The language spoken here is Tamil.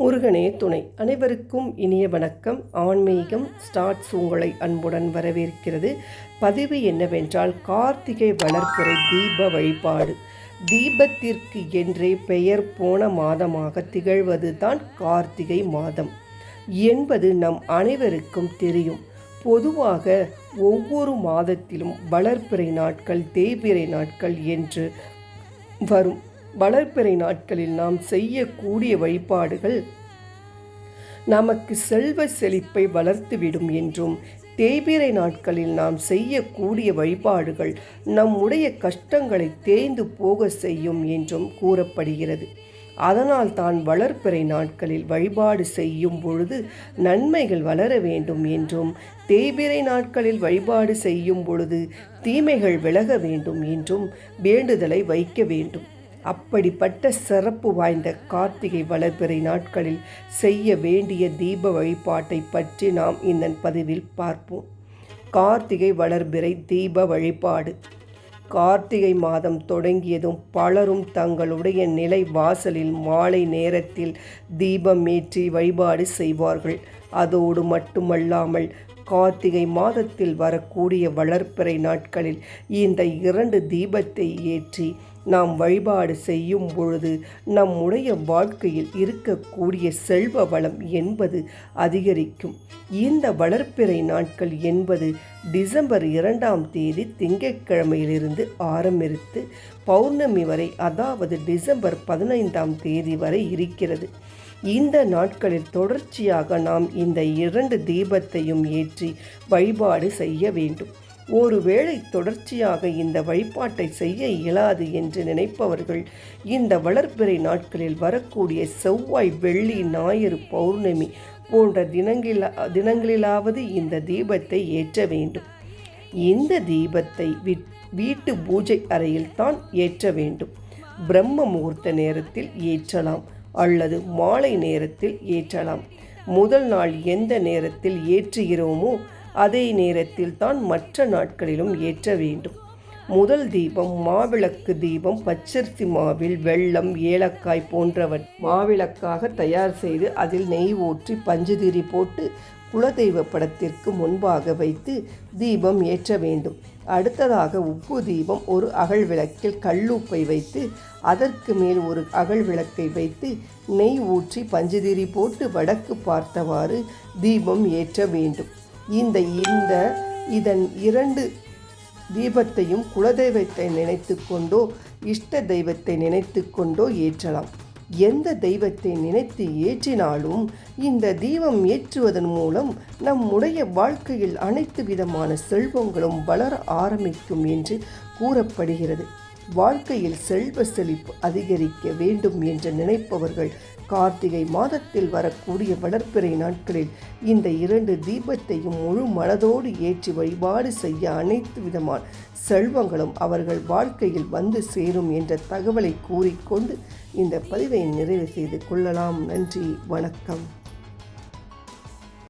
முருகனே துணை. அனைவருக்கும் இனிய வணக்கம். ஆன்மீகம் ஸ்டார்ட்ஸ் உங்களை அன்புடன் வரவேற்கிறது. பதிவு என்னவென்றால் கார்த்திகை வளர்ப்புறை தீப வழிபாடு. தீபத்திற்கு என்றே பெயர் போன மாதமாக திகழ்வது தான் கார்த்திகை மாதம். என்பது நம் அனைவருக்கும் தெரியும். பொதுவாக ஒவ்வொரு மாதத்திலும் வளர்ப்பிறை நாட்கள் தேய்பிறை நாட்கள் என்று வரும். வளர்ப்பிறை நாட்களில் நாம் செய்யக்கூடிய வழிபாடுகள் நமக்கு செல்வ செழிப்பை வளர்த்துவிடும் என்றும் தேய்பிறை நாட்களில் நாம் செய்யக்கூடிய வழிபாடுகள் நம்முடைய கஷ்டங்களை தேய்ந்து போக செய்யும் என்றும் கூறப்படுகிறது. அதனால் தான் வளர்ப்பிறை நாட்களில் வழிபாடு செய்யும் பொழுது நன்மைகள் வளர வேண்டும் என்றும் தேய்பிறை நாட்களில் வழிபாடு செய்யும் பொழுது தீமைகள் விலக வேண்டும் என்றும் வேண்டுதலை வைக்க வேண்டும். அப்படிப்பட்ட சிறப்பு வாய்ந்த கார்த்திகை வளர்பிறை நாட்களில் செய்ய வேண்டிய தீப வழிபாட்டை பற்றி நாம் இந்த பதிவில் பார்ப்போம். கார்த்திகை வளர்பிறை தீப வழிபாடு. கார்த்திகை மாதம் தொடங்கியதும் பலரும் தங்களுடைய நிலை வாசலில் மாலை நேரத்தில் தீபம் ஏற்றி வழிபாடு செய்வார்கள். அதோடு மட்டுமல்லாமல் கார்த்திகை மாதத்தில் வரக்கூடிய வளர்ப்பிறை நாட்களில் இந்த இரண்டு தீபத்தை ஏற்றி நாம் வழிபாடு செய்யும் பொழுது நம்முடைய வாழ்க்கையில் இருக்கக்கூடிய செல்வ வளம் என்பது அதிகரிக்கும். இந்த வளர்ப்பிறை நாட்கள் என்பது டிசம்பர் இரண்டாம் தேதி திங்கட்கிழமையிலிருந்து ஆரம்பித்து பௌர்ணமி வரை அதாவது டிசம்பர் பதினைந்தாம் தேதி வரை இருக்கிறது. இந்த நாட்களில் தொடர்ச்சியாக நாம் இந்த இரண்டு தீபத்தையும் ஏற்றி வழிபாடு செய்ய வேண்டும். ஒருவேளை தொடர்ச்சியாக இந்த வழிபாட்டை செய்ய இயலாது என்று நினைப்பவர்கள் இந்த வளர்பிறை நாட்களில் வரக்கூடிய செவ்வாய் வெள்ளி ஞாயிறு பௌர்ணமி போன்ற தினங்களில் தினங்களிலாவது இந்த தீபத்தை ஏற்ற வேண்டும். இந்த தீபத்தை வீட்டு பூஜை அறையில் தான் ஏற்ற வேண்டும். பிரம்ம முகூர்த்த நேரத்தில் ஏற்றலாம் அல்லது மாலை நேரத்தில் ஏற்றலாம். முதல் நாள் எந்த நேரத்தில் ஏற்றுகிறோமோ அதே நேரத்தில் தான் மற்ற நாட்களிலும் ஏற்ற வேண்டும். முதல் தீபம் மாவிளக்கு தீபம் பச்சரிசி மாவில் வெள்ளம் ஏலக்காய் போன்றவன் மாவிளக்காக தயார் செய்து அதில் நெய் ஊற்றி பஞ்சுதிரி போட்டு குலதெய்வ படத்திற்கு முன்பாக வைத்து தீபம் ஏற்ற வேண்டும். அடுத்ததாக உப்பு தீபம் ஒரு அகல் விளக்கில் கல்லுப்பை வைத்து அதற்கு மேல் ஒரு அகல் விளக்கை வைத்து நெய் ஊற்றி பஞ்சுதிரி போட்டு வடக்கு பார்த்தவாறு தீபம் ஏற்ற வேண்டும். இந்த இந்த இதன் இரண்டு தீபத்தையும் குலதெய்வத்தை நினைத்து கொண்டோ இஷ்ட தெய்வத்தை நினைத்து கொண்டோ ஏற்றலாம். எந்த தெய்வத்தை நினைத்து ஏற்றினாலும் இந்த தீபம் ஏற்றுவதன் மூலம் நம்முடைய வாழ்க்கையில் அனைத்து விதமான செல்வங்களும் வளர ஆரம்பிக்கும் என்று கூறப்படுகிறது. வாழ்க்கையில் செல்வ செழிப்பு அதிகரிக்க வேண்டும் என்று நினைப்பவர்கள் கார்த்திகை மாதத்தில் வரக்கூடிய வளர்ப்பிறை நாட்களில் இந்த இரண்டு தீபத்தையும் முழு மனதோடு ஏற்றி வழிபாடு செய்ய அனைத்து விதமான செல்வங்களும் அவர்கள் வாழ்க்கையில் வந்து சேரும் என்ற தகவலை கூறிக்கொண்டு இந்த பதிவை நிறைவு செய்து கொள்ளலாம். நன்றி வணக்கம்.